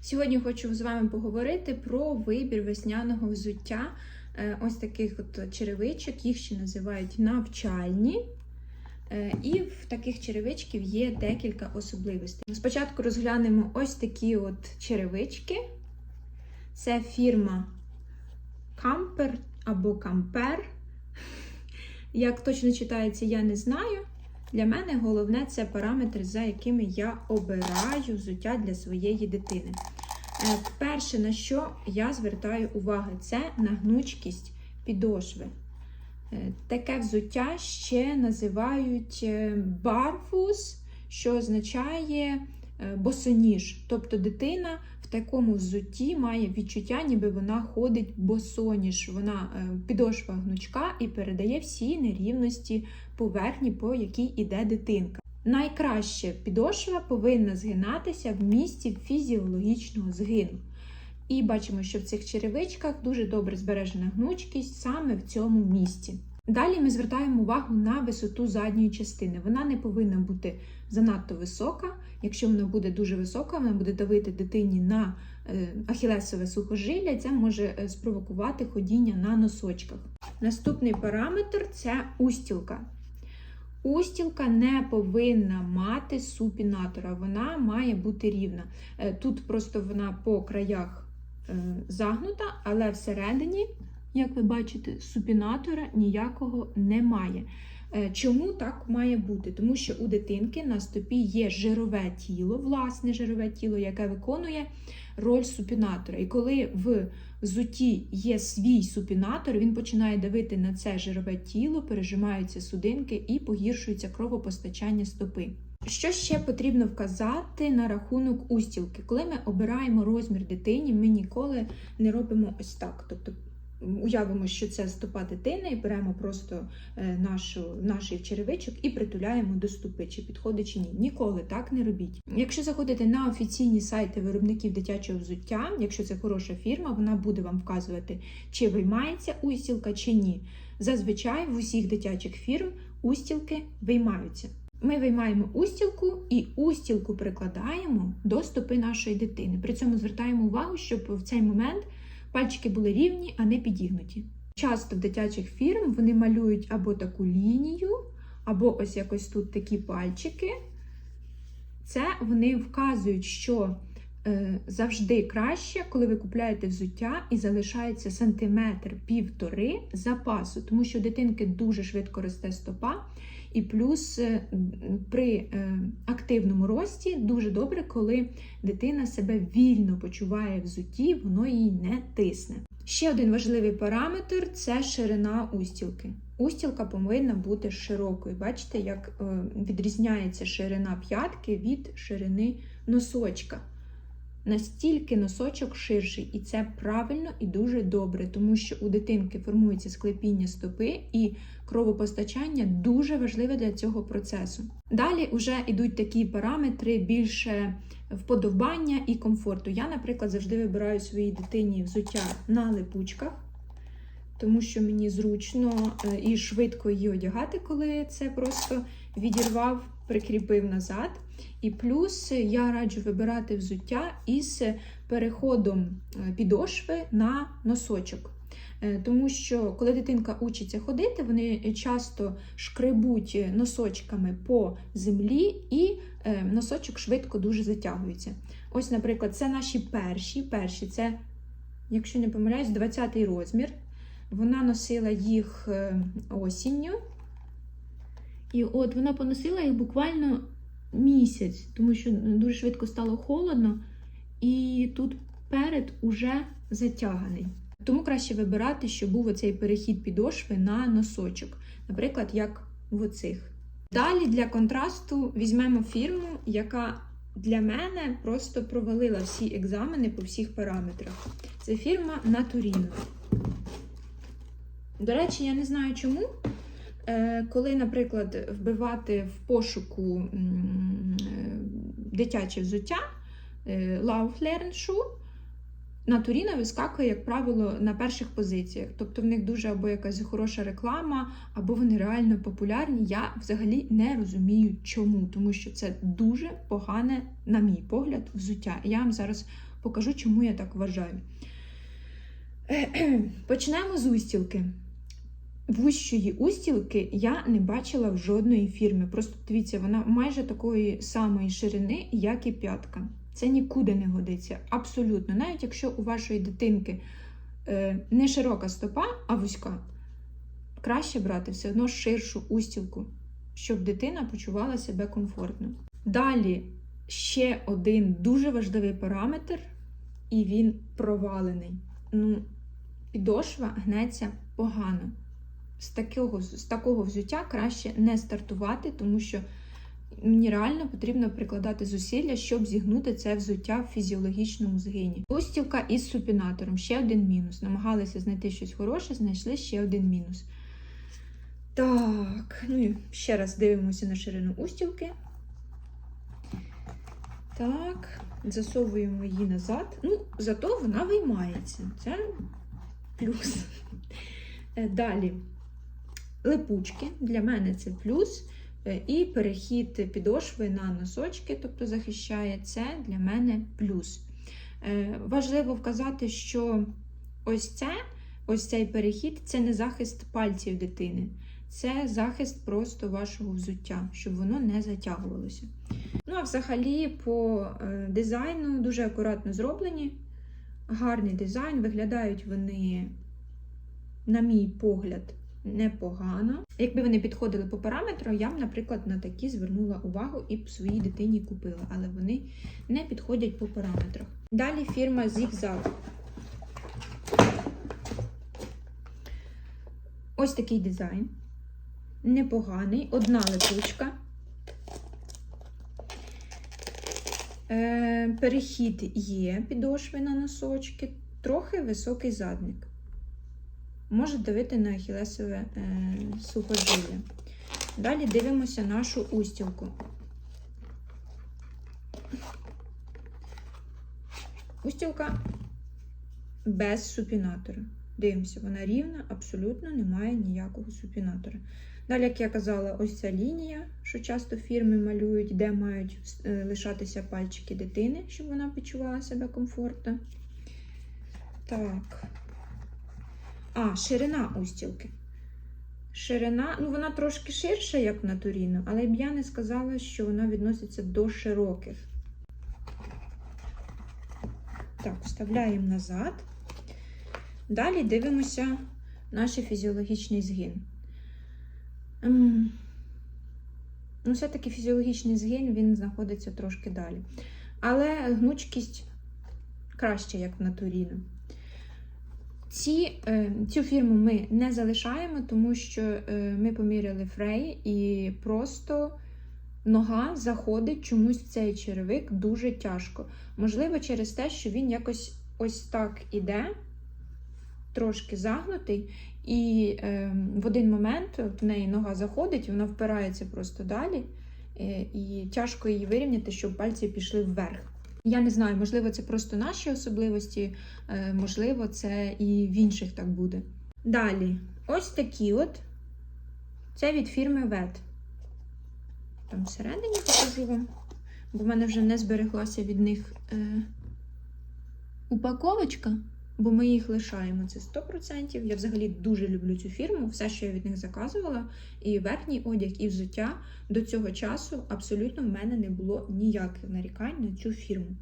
Сьогодні хочу з вами поговорити про вибір весняного взуття. Е, Ось таких от черевичок, їх ще називають навчальні. Е, І в таких черевичків є декілька особливостей. Спочатку розглянемо ось такі от черевички. Це фірма Кампер або Кампер. Як точно читається, я не знаю. Для мене головне це параметри, за якими я обираю взуття для своєї дитини. Е, Перше, на що я звертаю увагу, це на гнучкість підошви. Е, Таке взуття ще називають е, барфус, що означає босоніж. Тобто дитина такому взутті має відчуття, ніби вона ходить босоніж. Вона е, підошва гнучка і передає всі нерівності поверхні, по якій іде дитинка. Найкраще підошва повинна згинатися в місці фізіологічного згину. І бачимо, що в цих черевичках дуже добре збережена гнучкість саме в цьому місці. Далі ми звертаємо увагу на висоту задньої частини. Вона не повинна бути занадто висока. Якщо вона буде дуже висока, вона буде давити дитині на е, ахілесове сухожилля, це може е, спровокувати ходіння на носочках. Наступний параметр це устілка. Устілка не повинна мати супінатора, вона має бути рівна. Е, Тут просто вона по краях загнута, але всередині, як ви бачите, супінатора ніякого немає. Е, Чому так має бути? Тому що у дитинки на стопі є жирове тіло, власне жирове тіло, яке виконує роль супінатора. І коли в взутті є свій супінатор, він починає давити на це жирове тіло, пережимаються судинки і погіршується кровопостачання стопи. Що ще потрібно вказати на рахунок устілки? Коли ми обираємо розмір дитині, ми ніколи не робимо ось так. Тобто уявимо, що це стопа дитини, і беремо просто е, нашу, наш черевичок і притуляємо до стопи, чи підходить чи ні. Ніколи так не робіть. Якщо заходите на офіційні сайти виробників дитячого взуття, якщо це хороша фірма, вона буде вам вказувати, чи виймається устілка, чи ні. Зазвичай в усіх дитячих фірм устілки виймаються. Ми виймаємо устілку і устілку прикладаємо до стопи нашої дитини. При цьому звертаємо увагу, щоб в цей момент пальчики були рівні, а не підігнуті. Часто в дитячих фірм вони малюють або таку лінію, або ось якось тут такі пальчики. Це вони вказують, що е, завжди краще, коли ви купляєте взуття і залишається сантиметр півтори запасу, тому що дитинки дуже швидко росте стопа. І плюс е, при е, активному рості дуже добре, коли дитина себе вільно почуває в взутті, воно її не тисне. Ще один важливий параметр це ширина устілки. Устілка повинна бути широкою. Бачите, як е, відрізняється ширина п'ятки від ширини носочка. Настільки носочок ширший, і це правильно і дуже добре, тому що у дитинки формується склепіння стопи і кровопостачання дуже важливе для цього процесу. Далі вже йдуть такі параметри більше вподобання і комфорту. Я, наприклад, завжди вибираю своїй дитині взуття на липучках, тому що мені зручно е, і швидко її одягати, коли це просто відірвав, прикріпив назад. І плюс я раджу вибирати взуття із переходом е, підошви на носочок. Е, Тому що коли дитинка учиться ходити, вони часто шкребуть носочками по землі, і е, носочок швидко дуже затягується. Ось, наприклад, це наші перші. Перші це, якщо не помиляюсь, 20-й розмір. Вона носила їх осінню. І от вона поносила їх буквально місяць, тому що дуже швидко стало холодно, і тут перед уже затяганий. Тому краще вибирати, щоб був оцей перехід підошви на носочок, наприклад, як в оцих. Далі для контрасту візьмемо фірму, яка для мене просто провалила всі екзамени по всіх параметрах. Це фірма Naturino. До речі, я не знаю чому. Е, Коли, наприклад, вбивати в пошуку е, дитяче взуття е, Schuh, Натуріна вискакує, як правило, на перших позиціях. Тобто в них дуже або якась хороша реклама, або вони реально популярні. Я взагалі не розумію, чому, тому що це дуже погане, на мій погляд, взуття. Я вам зараз покажу, чому я так вважаю. Почнемо з устілки. Вущої устілки я не бачила в жодної фірми. Просто дивіться, вона майже такої самої ширини, як і п'ятка. Це нікуди не годиться. Абсолютно. Навіть якщо у вашої дитинки е, не широка стопа, а вузька, краще брати все одно ширшу устілку, щоб дитина почувала себе комфортно. Далі ще один дуже важливий параметр, і він провалений. Ну, підошва гнеться погано. З такого, з такого взуття краще не стартувати, тому що мені реально потрібно прикладати зусилля, щоб зігнути це взуття в фізіологічному згині. Устілка із супінатором ще один мінус. Намагалися знайти щось хороше, знайшли ще один мінус. Так, ну і ще раз дивимося на ширину устілки. Так, засовуємо її назад. Ну, зато вона виймається. Це плюс. Е, Далі липучки, для мене це плюс. Е, І перехід підошви на носочки, тобто захищає це для мене плюс. Е, Важливо вказати, що ось це, ось цей перехід це не захист пальців дитини, це захист просто вашого взуття, щоб воно не затягувалося. Ну, а взагалі, по е, дизайну дуже акуратно зроблені. Гарний дизайн, виглядають вони, на мій погляд, непогано. Якби вони підходили по параметру, я б, наприклад, на такі звернула увагу і б своїй дитині купила, але вони не підходять по параметрах. Далі фірма Zigzag. Ось такий дизайн. Непоганий, одна липучка. Е, Перехід є підошви на носочки, трохи високий задник. Може давити на ахілесове е, сухожилля. Далі дивимося нашу устілку. Устілка без супінатора. Дивимося, вона рівна, абсолютно немає ніякого супінатора. Далі, як я казала, ось ця лінія, що часто фірми малюють, де мають е, лишатися пальчики дитини, щоб вона почувала себе комфортно. Так. А, ширина устілки. Ширина, ну вона трошки ширша, як на Туріно, але б я не сказала, що вона відноситься до широких. Так, вставляємо назад. Далі дивимося наш фізіологічний згин. Ем, Ну, все-таки фізіологічний згин він знаходиться трошки далі. Але гнучкість краще, як на Туріно. Ці, е, Цю фірму ми не залишаємо, тому що е, ми поміряли фрей і просто нога заходить чомусь в цей черевик дуже тяжко. Можливо, через те, що він якось ось так іде, трошки загнутий, і е, в один момент в неї нога заходить, вона впирається просто далі, і тяжко її вирівняти, щоб пальці пішли вверх. Я не знаю, можливо, це просто наші особливості, е, можливо, це і в інших так буде. Далі, ось такі от. Це від фірми Вет. Там всередині покажу вам, бо в мене вже не збереглася від них е, упаковочка, бо ми їх лишаємо. Це 100%. Я взагалі дуже люблю цю фірму. Все, що я від них заказувала, і верхній одяг, і взуття до цього часу абсолютно в мене не було ніяких нарікань на цю фірму.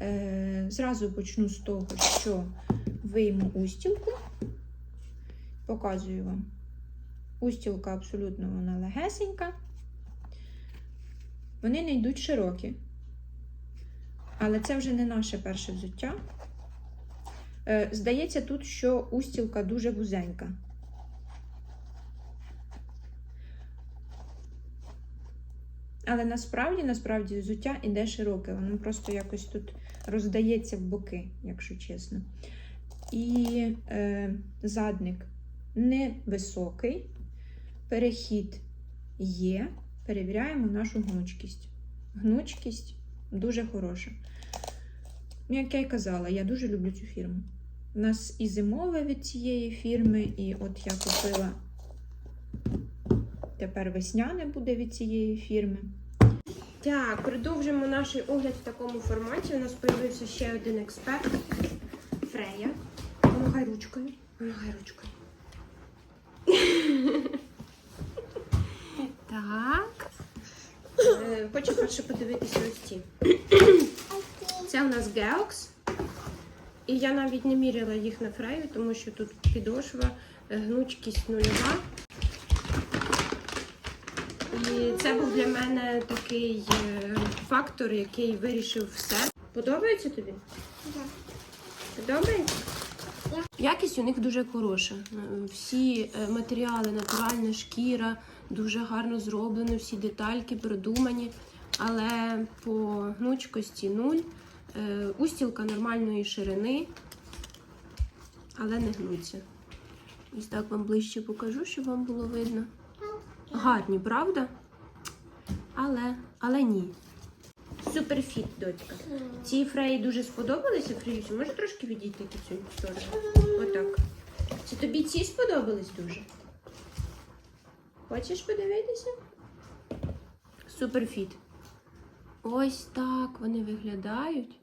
Е, Зразу почну з того, що вийму устілку, показую вам. Устілка абсолютно вона легесенька. Вони не йдуть широкі. Але це вже не наше перше взуття. Е, Здається, тут, що устілка дуже вузенька. Але насправді, насправді, взуття іде широке, воно просто якось тут роздається в боки, якщо чесно. І е, задник невисокий, перехід є. Перевіряємо нашу гнучкість. Гнучкість дуже хороша. Як я й казала, я дуже люблю цю фірму. У нас і зимове від цієї фірми, і от я купила тепер весняне буде від цієї фірми. Так, продовжимо наш огляд в такому форматі. У нас з'явився ще один експерт Фрея. Помагай ручкою. Помагай ручкою. так. Е, Хочу перше подивитися ось ці. Це у нас Geox. І я навіть не міряла їх на фрею, тому що тут підошва, е, гнучкість нульова. І це був для мене такий е, фактор, який вирішив все. Подобається тобі? Подобається? Якість у них дуже хороша. Е, Всі матеріали, натуральна шкіра, дуже гарно зроблено, всі детальки продумані. Але по гнучкості нуль. Е, Устілка нормальної ширини, але не гнуться. Ось так вам ближче покажу, щоб вам було видно. Гарні, правда? Але, але ні. Суперфіт, дочка. Ці фреї дуже сподобалися, Фреюсю. Може трошки відійти цю сторону? Отак. Це тобі ці сподобались дуже? Хочеш подивитися? Суперфіт. Ось так вони виглядають.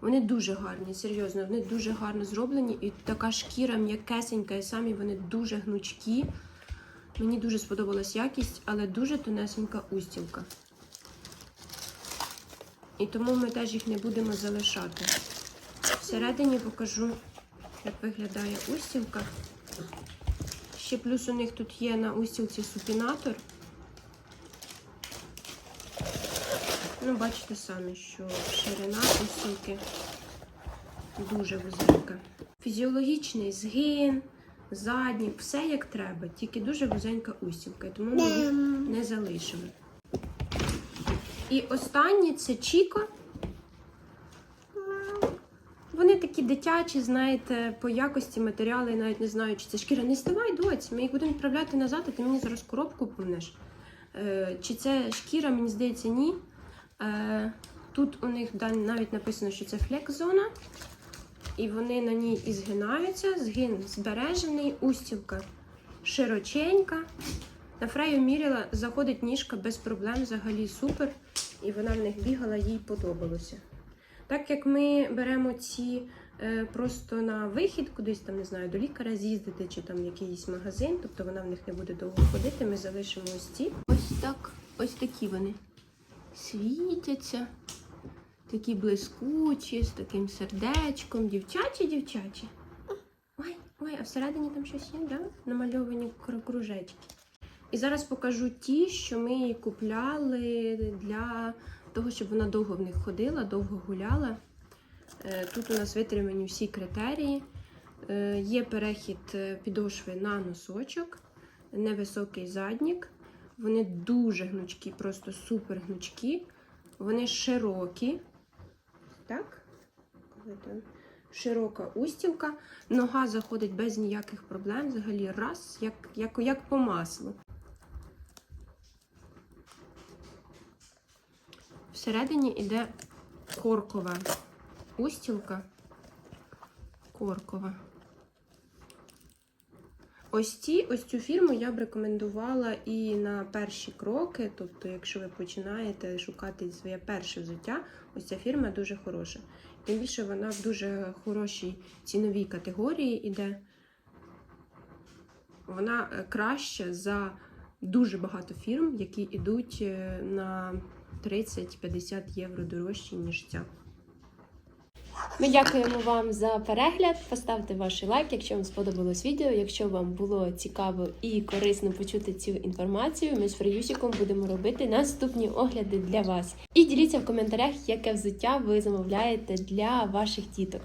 Вони дуже гарні, серйозно, вони дуже гарно зроблені. І така шкіра м'якесенька, і самі вони дуже гнучкі. Мені дуже сподобалась якість, але дуже тонесенька устілка. І тому ми теж їх не будемо залишати. Всередині покажу, як виглядає устілка. Ще плюс у них тут є на устілці супінатор. Ну, бачите самі, що ширина устілки дуже вузенька. Фізіологічний згин, задній, все як треба, тільки дуже вузенька устілка, тому ми їх не залишимо. І останнє це Чіко. Вони такі дитячі, знаєте, по якості матеріали, навіть не знаю, чи це шкіра. Не ставай, доць, ми їх будемо відправляти назад, а ти мені зараз коробку помнеш. Е, чи це шкіра, мені здається, ні. Е, тут у них навіть написано, що це флекс-зона. І вони на ній і згинаються. Згин збережений, устілка широченька. На фрею міряла, заходить ніжка без проблем, взагалі супер. І вона в них бігала, їй подобалося. Так як ми беремо ці е, просто на вихід, кудись там, не знаю, до лікаря з'їздити чи там якийсь магазин, тобто вона в них не буде довго ходити, ми залишимо ось ці. Ось так, ось такі вони світяться, такі блискучі, з таким сердечком, дівчачі, дівчачі. Ой, ой, а всередині там щось є, да? Намальовані кружечки. І зараз покажу ті, що ми її купляли для того, щоб вона довго в них ходила, довго гуляла. Е, Тут у нас витримані всі критерії. Е, Є перехід е, підошви на носочок, невисокий заднік. Вони дуже гнучкі, просто супер гнучкі. Вони широкі. Так? Широка устілка. Нога заходить без ніяких проблем. Взагалі раз, як, як, як по маслу. Всередині йде коркова устілка. Коркова. Ось ці, ось цю фірму я б рекомендувала і на перші кроки. Тобто, якщо ви починаєте шукати своє перше взуття, ось ця фірма дуже хороша. Тим більше вона в дуже хорошій ціновій категорії іде. Вона е, краща за дуже багато фірм, які йдуть е, на 30-50 євро дорожчі, ніж ця. Ми дякуємо вам за перегляд. Поставте ваш лайк, якщо вам сподобалось відео. Якщо вам було цікаво і корисно почути цю інформацію, ми з Фреюсіком будемо робити наступні огляди для вас. І діліться в коментарях, яке взуття ви замовляєте для ваших діток.